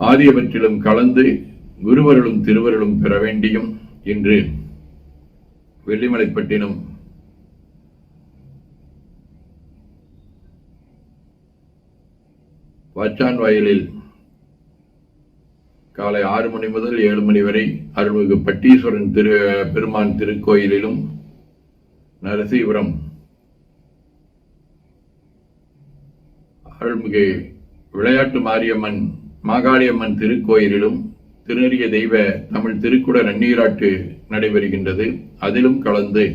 ஆகியவற்றிலும் கலந்து குருவருளும் திருவருளும் பெற வேண்டியும் இன்று வெள்ளிமலைப்பட்டினம் வாச்சான் வயலில் காலை ஆறு மணி முதல் ஏழு மணி வரை அருள்மிகு பட்டீஸ்வரன் திரு பெருமான் திருக்கோயிலிலும் நரசீபுரம் அருள்மிகு விளையாட்டு மாரியம்மன் மாகாளியம்மன் திருக்கோயிலிலும் திருநெறிய தெய்வ தமிழ் திருக்குட நன்னீராட்டு நடைபெறுகின்றது. அதிலும் கலந்து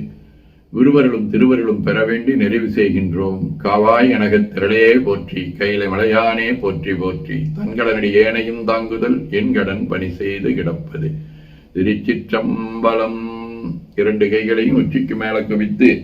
குருவர்களும் திருவர்களும் பெற வேண்டி நிறைவு செய்கின்றோம். காவாய் எனகத் திரளையே போற்றி கையில மலையானே போற்றி போற்றி. தன்கடனடி ஏனையும் தாங்குதல் என் கடன் பணி செய்து கிடப்பது. திருச்சிற்றம்பலம் இரண்டு கைகளையும் உச்சிக்கு மேல குவித்து